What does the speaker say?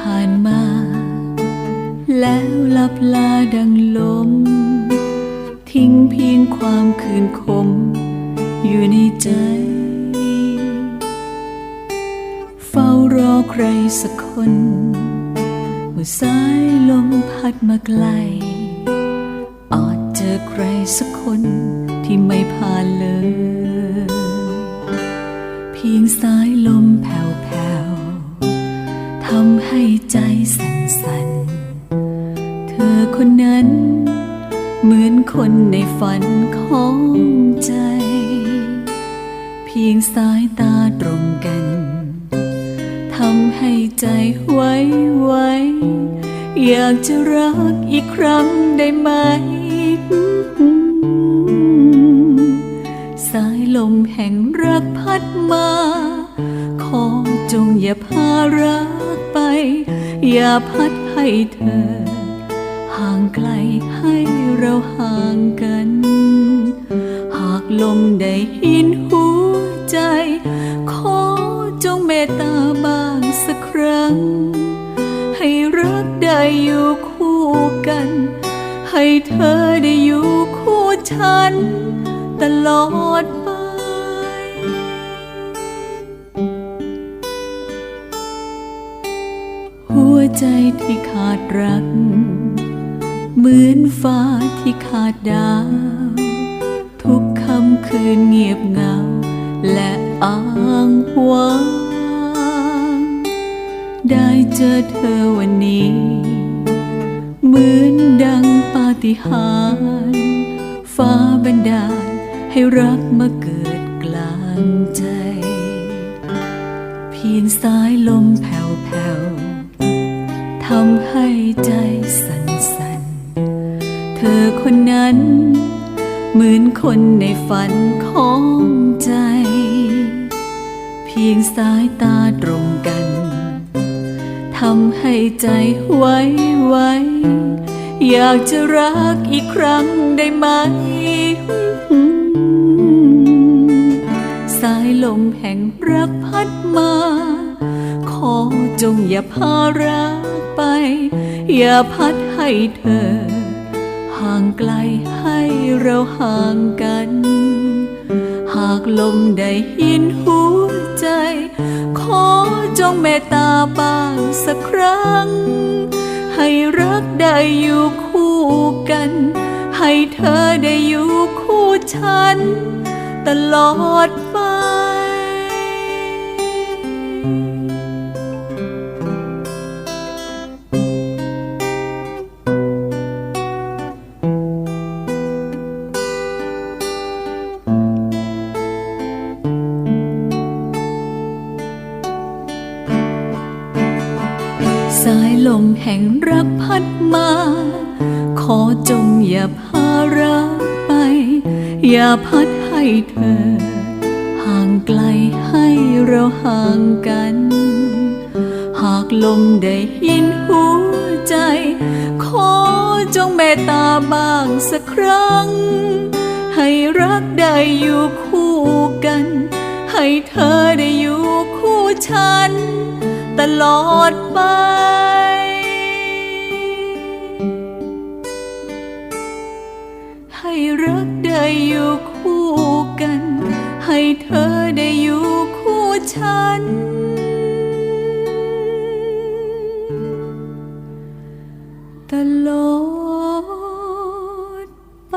ผ่านมา แล้วลับลาดังลม ทิ้งเพียงความคืนคม อยู่ในใจ เฝ้ารอใครสักคนเมื่อสายลมพัดมาไกล อาจเจอใครสักคนที่ไม่ผ่านเลย เพียงสายลมแผ่วๆ ทำให้ใจสั่นๆเธอคนนั้น เหมือนคนในฝันของใจ เพียงสายตาตรงกันทำให้ใจไว้ไว้ อยากจะรักอีกครั้งได้ไหม สายลมแห่งรักพัดมา ขอจงอย่าพารัก ไป อย่าพัดให้เธอ ห่างไกลให้เราห่างกัน หากลมได้ยินหัวใจ ขอจงเมตตาบ้างสักครั้ง ให้รักได้อยู่คู่กัน ให้เธอได้อยู่คู่ฉัน ตลอด หัวใจที่ขาดรัก เหมือนฟ้าที่ขาดดาว ทุกค่ำคืนเงียบเหงา และอ้างว้าง ได้เจอเธอวันนี้ เหมือนดังปาฏิหาริย์ฟ้าบันดาลให้รักมาเกิดกลางใจ เพียงสายลมแผ่ ทำให้ใจสั่นสั่นๆเธอคนนั้น เหมือนคนในฝันของใจ เพียงสายตาตรงกันทำให้ใจไว้ไว้ อยากจะรักอีกครั้งได้ไหม สายลมแห่งรักพัดมา ขอจงอย่าพารัก ไป อย่าพัดให้เธอ ห่างไกลให้เราห่างกัน หากลมได้ยินหัวใจ ขอจงเมตตาบ้างสักครั้ง ให้รักได้อยู่คู่กัน ให้เธอได้อยู่คู่ฉัน ตลอดไป ลมแห่งรักพัดมา ขอจงอย่าพารักไป อย่าพัดให้เธอ ห่างไกลให้เราห่างกัน หากลมได้ยินหัวใจ ขอจงเมตตาบ้างสักครั้ง ให้รักได้อยู่คู่กัน ให้เธอได้อยู่คู่ฉัน ตลอดไป เธอได้อยู่คู่ฉัน ตลอดไป